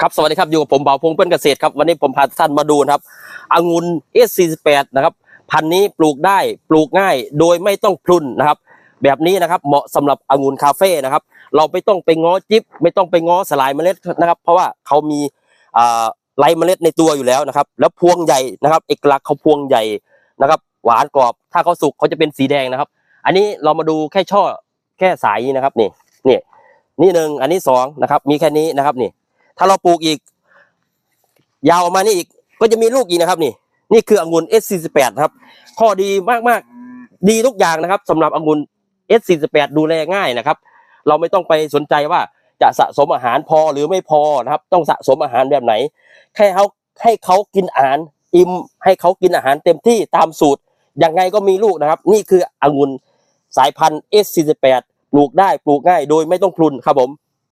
ครับสวัสดีครับอยู่กับผมเบาพงเพื่อนเกษตรครับวันนี้ผมพาท่านมาดูนะครับองุ่น S48 นะครับพันนี้ปลูกได้ปลูกง่าย โดยไม่ต้องพลุนนะครับ แบบนี้นะครับเหมาะสำหรับองุ่นคาเฟ่นะครับ เราไม่ต้องไปง้อจิ๊บไม่ต้องไปง้อสลายเมล็ดนะครับ เพราะว่าเขามีอ่าไรเมล็ดในตัวอยู่แล้วนะครับ แล้วพวงใหญ่นะครับ เอกลักษณ์เขาพวงใหญ่นะครับ หวานกรอบ ถ้าเขาสุกเขาจะเป็นสีแดงนะครับ อันนี้เรามาดูแค่ช่อแค่สายนี้นะครับนี่นี่นี่หนึ่งอันนี้สองนะครับ มีแค่นี้นะครับนี่ ถ้าเราปลูกอีก ยาวออกมานี่อีก ก็จะมีลูกอีกนะครับ นี่ นี่คือองุ่น S48 ครับ ข้อดีมากๆ ดีทุกอย่างนะครับสำหรับองุ่น S48 ดูแลง่ายนะครับ เราไม่ต้องไปสนใจว่าจะสะสมอาหารพอหรือไม่พอนะครับ ต้องสะสมอาหารแบบไหน แค่เขาให้เขากินอาหารอิ่มให้เขากินอาหารเต็มที่ตามสูตรยังไงก็มีลูกนะครับ นี่คือองุ่นสายพันธุ์ S48 ปลูกได้ปลูกง่ายโดยไม่ต้องพลุนครับผม